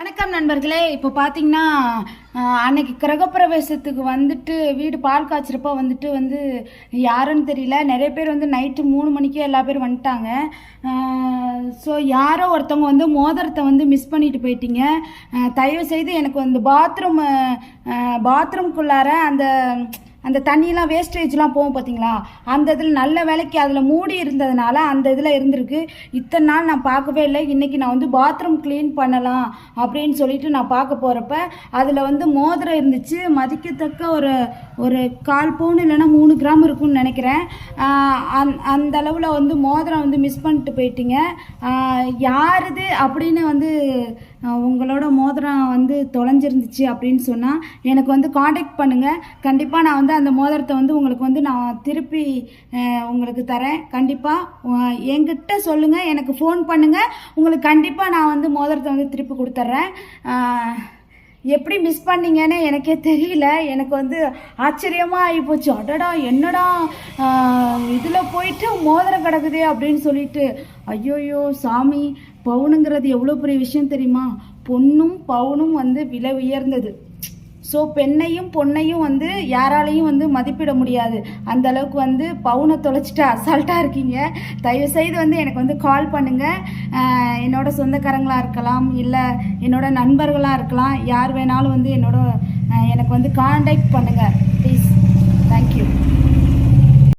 வணக்கம் நண்பர்களே. இப்போ பார்த்தீங்கன்னா அன்னைக்கு கிரகப்பிரவேசத்துக்கு வந்துட்டு வீடு பால் காய்ச்சிறப்ப வந்துட்டு வந்து யாருன்னு தெரியல. நிறைய பேர் வந்து நைட்டு மூணு மணிக்கே எல்லா பேரும் வந்துட்டாங்க. ஸோ யாரோ ஒருத்தவங்க வந்து மோதிரத்தை வந்து மிஸ் பண்ணிட்டு போயிட்டீங்க. தயவு செய்து எனக்கு வந்து பாத்ரூம் பாத்ரூம்குள்ளார அந்த அந்த தண்ணியெலாம் வேஸ்டேஜ்லாம் போகும் பார்த்தீங்களா அந்த இதில் நல்ல வேலைக்கு அதில் மூடி இருந்ததுனால அந்த இதில் இருந்திருக்கு. இத்தனை நாள் நான் பார்க்கவே இல்லை. இன்றைக்கி நான் வந்து பாத்ரூம் க்ளீன் பண்ணலாம் அப்படின்னு சொல்லிட்டு நான் பார்க்க போகிறப்ப அதில் வந்து மோதிரம் இருந்துச்சு. மதிக்கத்தக்க ஒரு ஒரு கால் பவுன் இல்லைன்னா மூணு கிராம் இருக்கும்னு நினைக்கிறேன். அந் அந்த அளவில் வந்து மோதிரம் வந்து மிஸ் பண்ணிட்டு போயிட்டீங்க. யாருது அப்படின்னு வந்து உங்களோட மோதிரம் வந்து தொலைஞ்சிருந்துச்சு அப்படின்னு சொன்னால் எனக்கு வந்து காண்டாக்ட் பண்ணுங்கள் கண்டிப்பாக நான் வந்து அந்த மோதிரத்தை வந்து உங்களுக்கு வந்து நான் திருப்பி உங்களுக்கு தரேன். கண்டிப்பாக என்கிட்ட சொல்லுங்கள் எனக்கு ஃபோன் பண்ணுங்கள் உங்களுக்கு கண்டிப்பாக நான் வந்து மோதிரத்தை வந்து திருப்பி கொடுத்துட்றேன் எப்படி மிஸ் பண்ணீங்கன்னு எனக்கே தெரியல. எனக்கு வந்து ஆச்சரியமாக ஆகிப்போச்சு அடடா என்னடா இதில் போயிட்டு மோதிரம் கிடக்குதே அப்படின்னு சொல்லிட்டு ஐயோயோ சாமி. பவுனுங்கிறது எவ்வளோ பெரிய விஷயம் தெரியுமா? பொண்ணும் பவுனும் வந்து விலை உயர்ந்தது. ஸோ பெண்ணையும் பொண்ணையும் வந்து யாராலையும் வந்து மதிப்பிட முடியாது. அந்த அளவுக்கு வந்து பவுனை தொலைச்சிட்டு அசால்ட்டாக இருக்கீங்க. தயவு செய்து வந்து எனக்கு வந்து கால் பண்ணுங்கள் என்னோட சொந்தக்காரங்களாக இருக்கலாம் இல்லை என்னோட நண்பர்களாக இருக்கலாம் யார் வேணாலும் வந்து என்னோட எனக்கு வந்து காண்டாக்ட் பண்ணுங்கள் ப்ளீஸ்